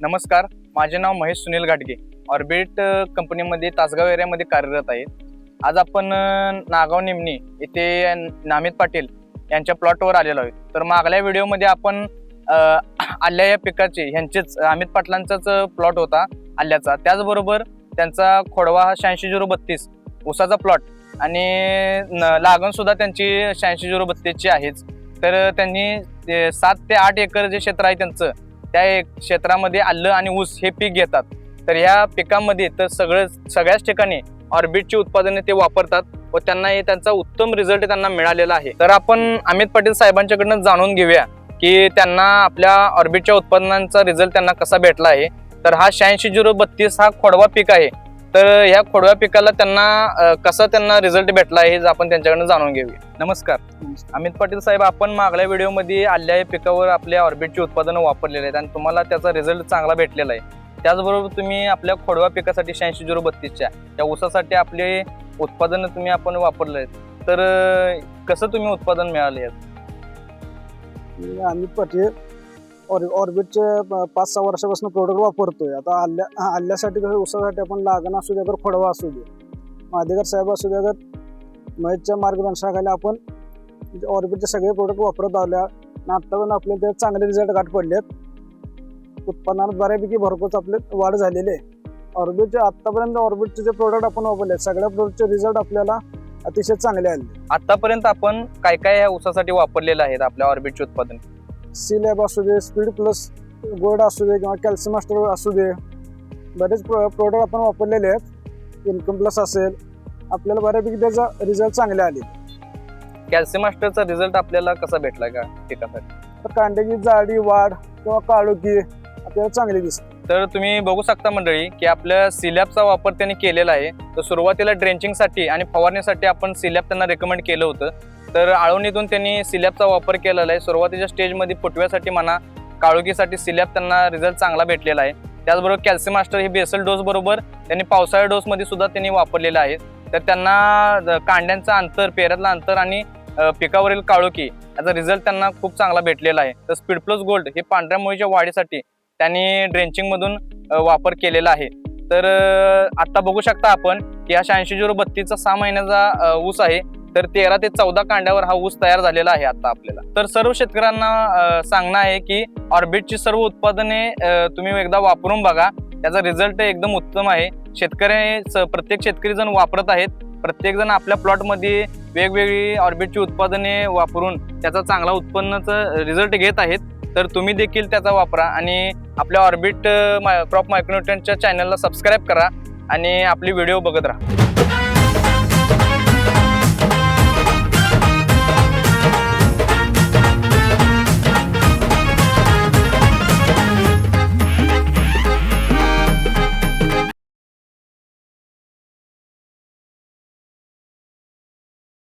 नमस्कार माझे नाव महेश सुनील घाटगे ऑर्बिट कंपनीमध्ये तासगाव एरियामध्ये कार्यरत आहे. आज आपण नागाव निमणी येथे नामित पाटील यांच्या प्लॉटवर आलेलो आहोत तर मागल्या व्हिडिओमध्ये आपण आल्या या पिकाचे ह्यांचेच अमित पाटलांचाच प्लॉट होता आल्याचा. त्याचबरोबर त्यांचा खोडवा हा शहाऐंशी झिरो बत्तीस ऊसाचा प्लॉट आणि न- लागणसुद्धा त्यांची शहाऐंशी झिरो बत्तीसची आहेच. तर त्यांनी ते सात ते आठ एकर जे क्षेत्र आहे त्यांचं त्या क्षेत्रामध्ये आलं आणि ऊस हे पीक घेतात. तर ह्या पिकामध्ये तर सगळं सगळ्याच ठिकाणी ऑर्बिटची उत्पादने ते वापरतात व त्यांना हे त्यांचा उत्तम रिझल्ट त्यांना मिळालेला आहे. तर आपण अमित पाटील साहेबांच्याकडनं जाणून घेऊया की त्यांना आपल्या ऑर्बिटच्या उत्पादनांचा रिझल्ट त्यांना कसा भेटला आहे. तर हा शहाऐंशी झिरो बत्तीस हा खोडवा पीक आहे. तर ह्या खोडव्या पिकाला त्यांना अं, कसा त्यांना रिझल्ट भेटला आहे हे आपण त्यांच्याकडनं जाणून घेऊया. नमस्कार. अमित पाटील साहेब आपण मागल्या व्हिडिओमध्ये आल्या या पिकावर आपल्या ऑर्बिटची उत्पादनं वापरलेली आहेत आणि तुम्हाला त्याचा रिझल्ट चांगला भेटलेला आहे. त्याचबरोबर तुम्ही आपल्या खोडवा पिकासाठी शहाऐंशी झिरो बत्तीसच्या त्या ऊसासाठी आपले उत्पादनं तुम्ही आपण वापरले आहेत. तर अं, कसं तुम्ही उत्पादन मिळाले मी अमित पाटील ऑर ऑर्बिटचे पाच सहा वर्षापासून प्रोडक्ट वापरतोय. आता आल्या आल्यासाठी कसं उसासाठी आपण लागण असू दे तर खोडवा असू दे. मादेकर साहेब असू दे तर महेशच्या मार्गदर्शनाखाली आपण ऑर्बिटचे सगळे प्रोडक्ट वापरत आल्या. आणि आत्तापर्यंत आपले ते चांगले रिझल्ट गाठ पडलेत. उत्पन्नात बऱ्यापैकी भरपूर आपले वाढ झालेली आहे. ऑर्बिटचे आत्तापर्यंत ऑर्बिटचे जे प्रोडक्ट आपण वापरले सगळ्या प्रोडक्टचे रिझल्ट आपल्याला अतिशय चांगले आले. आतापर्यंत आपण काय काय ह्या ऊसासाठी वापरलेलं आहेत आपल्या ऑर्बिटचे उत्पादन? सी लॅब असू दे स्पीड प्लस गोल्ड असू दे किंवा कॅल्शियम मास्टर असू दे बरेच प्रोडक्ट आपण वापरलेले आहेत. इन्कम प्लस असेल आपल्याला बऱ्यापैकी त्याचा रिझल्ट चांगले आले. कॅल्शियम मास्टरचा रिझल्ट आपल्याला कसा भेटला का पिकासाठी तर कांद्याची जाडी वाढ किंवा काळोखी आपल्याला चांगली दिसते. तर तुम्ही बघू शकता मंडळी की आपल्या सिलॅबचा वापर त्यांनी केलेला आहे. तर सुरुवातीला ड्रेंचिंगसाठी आणि फवारणीसाठी आपण सिलॅब त्यांना रेकमेंड केलं होतं. तर आळवणीतून त्यांनी सिलॅबचा वापर केलेला आहे. सुरुवातीच्या स्टेजमध्ये फुटव्यासाठी म्हणा काळोखीसाठी सिलॅब त्यांना रिझल्ट चांगला भेटलेला आहे. त्याचबरोबर कॅल्शियम मास्टर हे बेसल डोस बरोबर त्यांनी पावसाळ्या डोसमध्ये सुद्धा त्यांनी वापरलेला आहे तर त्यांना कांड्यांचं अंतर पेऱ्यातलं अंतर आणि पिकावरील काळोखी याचा रिझल्ट त्यांना खूप चांगला भेटलेला आहे. तर स्पीड प्लस गोल्ड हे पांढऱ्या मुळीच्या वाढीसाठी त्यांनी ड्रेंचिंगमधून वापर केलेला आहे. तर आत्ता बघू शकता आपण की हा शहाऐंशी झिरो बत्तीसचा सहा महिन्याचा ऊस आहे. तर तेरा ते चौदा कांड्यावर हा ऊस तयार झालेला आहे आता आपल्याला. तर सर्व शेतकऱ्यांना सांगणं आहे की ऑर्बिटची सर्व उत्पादने तुम्ही एकदा वापरून बघा. त्याचा रिझल्ट एकदम उत्तम आहे. शेतकरी स- प्रत्येक शेतकरी जण वापरत आहेत. प्रत्येकजण आपल्या प्लॉटमध्ये वेगवेगळी ऑर्बिटची उत्पादने वापरून त्याचा चांगला उत्पन्नाचा रिझल्ट घेत आहेत. तर तुम्ही देखील त्याचा वापरा आणि आपल्या ऑर्बिट क्रॉप मायक्रोन्युट्रनच्या चॅनलला सबस्क्राईब करा आणि आपली व्हिडिओ बघत राहा.